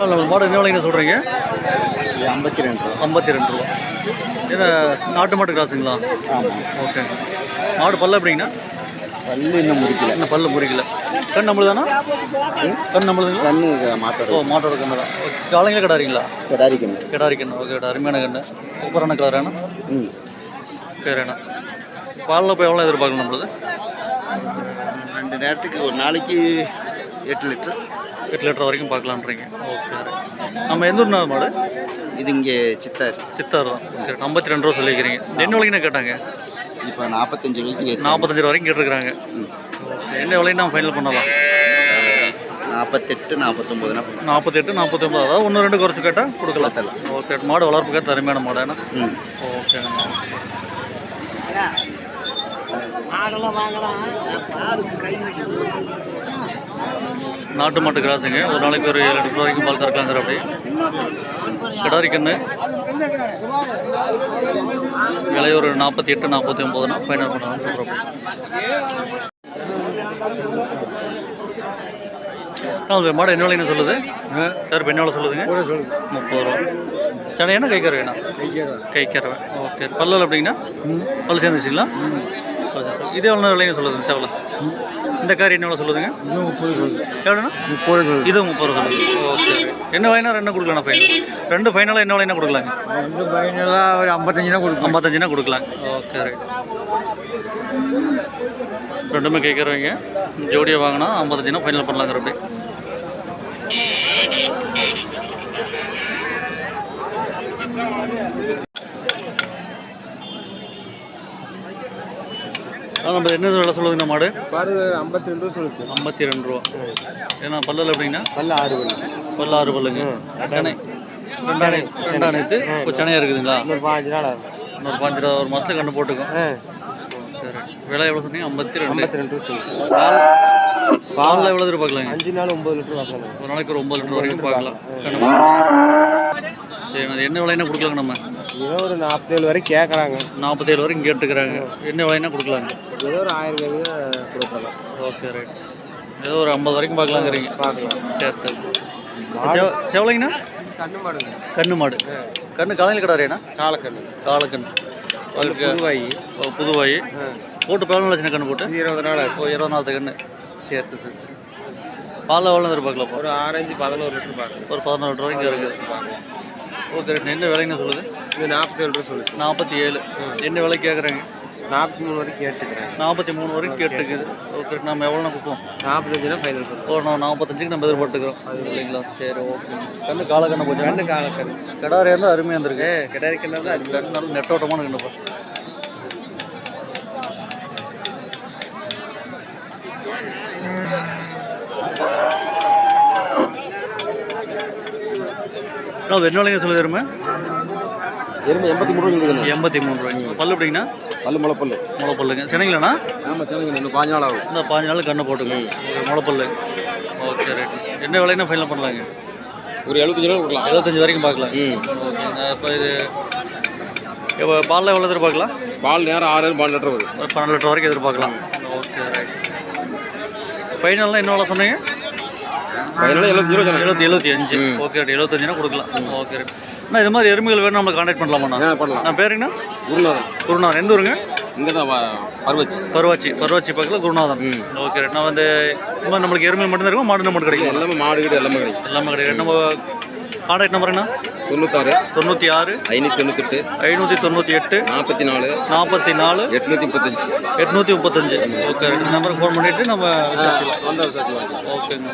நம்ம மாடு என்ன விலைங்க சொல்கிறீங்க ஐம்பத்தி ரெண்டு ரூபா. ஐம்பத்தி ரெண்டு ரூபா. ஏன்னா நாட்டு மாட்டு கிராஸுங்களா? ஆமாம் ஓகே. மாடு பல்ல எப்படிங்கண்ணா? பல்லு இன்னும் முடிக்கல. இன்னும் பல்லு முறிக்கல கண் நம்மளுதானா கண் நம்மளுதுங்களா கண்ணு ஓ மாட்டோட மாட்டோட கண்ணு தான். காலைங்களே கிடாரிங்களா கிடாரி கண்ணு. கிடாரி கண்ணு. ஓகே அருமையான கண்ணு. சூப்பரான கலரான ம். என்ன? பாலில் போய் எவ்வளோ எதிர்பார்க்கலாம் நம்மளது? ரெண்டு நேரத்துக்கு ஒரு நாளைக்கு எட்டு லிட்டர். எட்டு லிட்டர் வரைக்கும் பார்க்கலான்றீங்க ஓகே நம்ம எந்த ஊர்னா மாடு? இது இங்கே சித்தார். சித்தார்? தான் ஐம்பத்தி ரெண்டு ரூபா சொல்லிக்கிறீங்க. என்ன விலைக்குண்ணா கேட்டாங்க? இப்போ நாற்பத்தஞ்சு எட்டு நாற்பத்தஞ்சு ரூபா வரைக்கும் கேட்டிருக்காங்க. என்ன விலைன்னு நம்ம ஃபைனல் பண்ணலாம். நாற்பத்தெட்டு நாற்பத்தொம்போதுனா நாற்பத்தெட்டு நாற்பத்தொம்பது அதாவது ஒன்று ரெண்டு குறைச்சி கேட்டால் கொடுக்கலாம். ஓகே மாடு வளர்ப்புக்கு அருமையான மாடு என்ன? ம். ஓகே நாட்டு மாட்டு கிராஸுங்க ஒரு நாளைக்கு ஒரு ஏழு லிட்டர் வரைக்கும் பால் கறக்கலாங்கிற அப்படி கிடாரி கண்ணு. விலை ஒரு நாற்பத்தி எட்டு நாற்பத்தி ஒம்போதுனா ஃபைனல் பண்ணலாம். சொல்கிறோம் மாடு என்ன விலைன்னு சொல்லுது? சார் விலை சொல்லுதுங்க? முப்பது ரூபா. சரி என்ன கை கருவேண்ணா கை கருவேன் ஓகே. பல்லல் எப்படிங்கண்ணா? பல் சேர்ந்துச்சுங்களா இது எவ்வளோ விலைங்க சொல்லுதுங்க சேவலை இந்த கார் என்ன எவ்வளோ சொல்லுதுங்க? எவ்வளோண்ணா? முப்பது சொல்லு இது முப்பது சொல்லுது. ஓகே. என்ன வாங்கினா ரெண்டு கொடுக்கலாம் ஃபைனல் ரெண்டு ஃபைனலாக என்ன விலைனா கொடுக்கலாங்க? ரெண்டு பையனெல்லாம் ஒரு ஐம்பத்தஞ்சுனா கொடுக்கும் ஐம்பத்தஞ்சுனா கொடுக்கலாம் ஓகே ரைட் ரெண்டுமே கேட்குறவங்க ஜோடியை வாங்கினா ஐம்பத்தஞ்சுனா ஃபைனல் பண்ணலாங்கிற அப்படி. நம்ம என்ன விலை சொல்லுதுங்க மாடு பாரு ஐம்பத்தி ரெண்டு ரூபா சொல்லுச்சு. ஐம்பத்தி ரெண்டு ரூபா ஏன்னா பல்லல் எப்படின்னா பல்ல ஆறு பல்லு. பல்லு ஆறு பல்லுங்க. சென்னை. ரெண்டாணை ரெண்டாணைத்து இப்போ சென்னையாக இருக்குதுங்களா? இன்னொரு பாஞ்சு நாள் இன்னொரு பாஞ்சு ரூபா ஒரு மாதத்துக்கு கண்டு போட்டுக்கோம். சரி. விலை எவ்வளோ சொன்னீங்க? ஐம்பத்தி ரெண்டு ஐம்பத்தி ரெண்டு சொல்லுச்சு பால் பாலில் எவ்வளோ எதிர்பார்க்கலாங்க அஞ்சு நாள் ஒம்பது லிட்டர் வாசனை ஒரு நாளைக்கு ஒரு ஒம்பது லிட்டர் வரைக்கும் பார்க்கலாம். சரி அது என்ன விலைன்னா கொடுக்கலாங்க நம்ம? ஏதோ ஒரு நாற்பத்தேழு வரைக்கும் கேட்குறாங்க நாற்பத்தேழு வரைக்கும் கேட்டுக்கிறாங்க என்ன விலைன்னா கொடுக்கலாங்க? ஏதோ ஒரு ஆயிரம் கேட்குங்க கொடுக்கலாம் ஓகே ரைட் ஏதோ ஒரு ஐம்பது வரைக்கும் பார்க்கலாங்கிறீங்க. பார்க்கலாம். சரி சரி செவ செவலைங்கண்ணா? கண்ணு மாடுங்க கண்ணு மாடு. கண்ணு காலையில் கிடாரேண்ணா காலக்கண்ணு. காலக்கண்ணு. அதுக்கு புதுவாயி. போட்டு பதினொன்று லட்சம் கண்ணு போட்டு? இருபது நாள் ஆச்சு. ஓ இருபது நாலு கண்ணு. சரி சரி சரி சரி. பாலில் எவ்வளோ எதிர்பார்க்கலாம் ஒரு ஆரஞ்சு பதினோரு லிட்டர் பார்க்கலாம். ஒரு பதினாலு ரூபா இங்கே இருக்குது ஓகே என்ன விலைன்னு சொல்லுது? இது நாற்பத்தேழு ரூபா சொல்லுச்சு. நாற்பத்தி ஏழு என்ன விலை கேட்குறாங்க? நாற்பத்தி மூணு வரைக்கும் கேட்டுக்கிறேன். நாற்பத்தி மூணு வரைக்கும் கேட்டுருக்குது ஓகே நம்ம எவ்வளோ கொடுப்போம்? நாற்பத்தஞ்சுனா ஃபைனல் பண்ணுவோம் ஓ நான் நாற்பத்தஞ்சுக்கு நம்ம எதிர்பார்த்துக்கிறோம். இல்லைங்களா? சரி ஓகே. கண்ணு கால கண்ணு போச்சு கண்ணு காலக்கண்ணு. கிடாரி இருந்தால் அருமையாக இருந்திருக்கு. கிடாரி கண்ணு தான் அது கண்ணு நல்ல நெட்டோட்டமான கண்ணுப்பா என்ன விலைங்க சொல்லி எருமை எண்பத்தி மூணு ரூபா இருக்குது எண்பத்தி மூணு ரூபாய்ங்க பல்லு எப்படிங்கண்ணா? பல்லு முளைப்பல்லு. முளை பல்லுங்க சரிங்களாண்ணா ஆமாம் இன்னும் பாஞ்சு நாள் ஆகும். இந்த பாஞ்சு நாள் கண்ணு போட்டுங்க. முளைப்பல்லு. Okay right. என்ன விலைன்னா ஃபைனல் பண்ணலாங்க? ஒரு எழுபத்தஞ்சு ரூபா கொடுக்கலாம். எழுபத்தஞ்சு வரைக்கும் பார்க்கலாம். ஓகேங்க. இப்போ இது இப்போ பாலில் எவ்வளோ எதிர்பார்க்கலாம்? பால் நேரம் ஆறு பால் லிட்டர் ஒரு பன்னெண்டு லிட்டர் வரைக்கும் எதிர்பார்க்கலாம். Okay right. ஃபைனல்லாம் என்ன வேலை சொன்னீங்க? பதினாலு எழுபத்தஞ்சு ரூபா எழுபத்தி எழுபத்தி அஞ்சு. ஓகே ரைட் எழுபத்தஞ்சுனா கொடுக்கலாம். ஓகே ரைட் அண்ணா இது மாதிரி எருமைகள் வேணும் நம்ம கான்டாக்ட் பண்ணலாமாண்ணா பண்ணலாம். நான் பேருங்கண்ணா? குருநாதன். குருநாதன். எந்த ஊருங்க? இங்கே தான் பருவச்சு. பருவாச்சி. பருவாச்சி பக்கத்தில் குருநாதன். ஓகே ரைட் நான் வந்து இந்த மாதிரி நம்மளுக்கு எருமை மட்டும் தான் இருக்கும்? மாடு மட்டும் கிடைக்கும்? எல்லாமே மாடு வீடு எல்லாமே கிடைக்கும். எல்லாமே கிடைக்கும். நம்ம கான்டாக்ட் நம்பருங்கண்ணா தொண்ணூத்தாறு தொண்ணூற்றி ஆறு ஐநூற்றி தொண்ணூத்தெட்டு ஐநூற்றி தொண்ணூற்றி எட்டு நாற்பத்தி நாலு நாற்பத்தி நாலு எட்நூற்றி முப்பத்தஞ்சு எட்நூற்றி முப்பத்தஞ்சு ஓகே இந்த நம்பருக்கு ஃபோன் பண்ணிவிட்டு நம்ம ஓகேங்க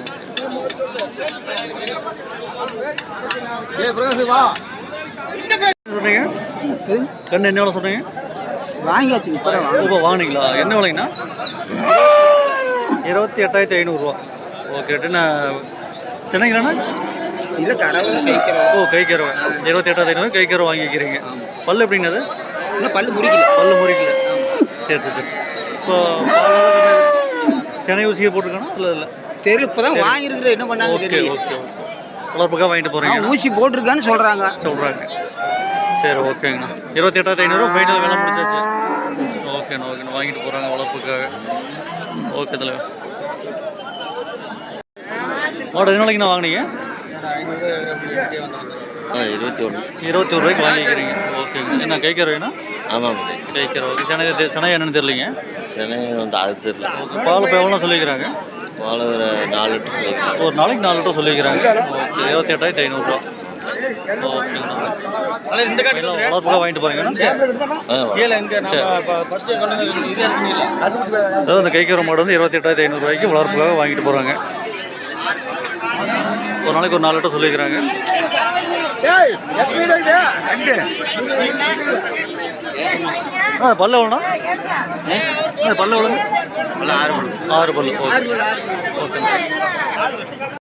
சொன்னீங்க கண்ணு என்ன விலை சொன்னீங்க வாங்கியாச்சு இப்போ வாங்கினீங்களா? என்ன விலைங்கண்ணா? இருபத்தி எட்டாயிரத்தி ஐநூறுரூவா ஓகே சென்னைங்களாண்ணா இல்லை ஓ கை கருவை இருபத்தி எட்டாயிரத்தி ஐநூறு கை கருவை வாங்கிக்கிறீங்க பல்லு எப்படிங்க அது? இன்னும் பல்லு முறிக்கல. பல்லு முறிக்கல. சரி சரி சரி. இப்போ சென்னை ஊசியை போட்டிருக்கானா? இல்லை இல்லை. தெரியல இப்போ தான் வாங்கியிருக்கிற என்ன பண்ணாங்க ஓகே தெரியல ஓகே ஓகே. வளர்ப்புக்காக வாங்கிட்டு போகிறீங்க ஊசி போட்டிருக்கான்னு சொல்கிறாங்க சொல்கிறாங்க சரி ஓகேங்கண்ணா. இருபத்தி எட்டாயிரத்தி ஐநூறுரூவா ஃபைனல் வேலை முடிச்சாச்சு ஓகேண்ணா ஓகேண்ணா. வாங்கிட்டு போகிறாங்க வளர்ப்புக்காக. ஓகே தலைவர். மாடு என்ன வாங்கினீங்க? இருபத்தி ஒன்று இருபத்தி ஒரு ரூபாய்க்கு வாங்கிக்கிறீங்க. ஓகேங்க என்ன கைக்கர் வேணும் ஆமாம் கைக்கர் ஓகே சென்னை சென்னை என்னன்னு தெரியலிங்க? சென்னை வந்து அது தெரியல. ஓகே பால் இப்போ எவ்வளோ சொல்லிக்கிறாங்க? பால் ஒரு நாலு லிட்டர் சொல்லியிருக்காங்க ஒரு நாளைக்கு நாலு லிட்டர் சொல்லிக்கிறாங்க. ஓகே இருபத்தி எட்டாயிரத்தி ஐநூறுரூவா வாங்கிட்டு அந்த கைக்கரை மாடு வந்து இருபத்தி எட்டாயிரத்தி ஐநூறுரூவாய்க்கு வளர்ப்புக்காக வாங்கிட்டு போகிறாங்க ஒரு நாளைக்கு ஒரு நாலு லிட்டர் சொல்லிக்கிறாங்க. ஆ பல்லு எவ்வளோண்ணா பல்லு எவ்வளோங்க ஆறு ஆறு பல்லு ஓகே. ஓகே.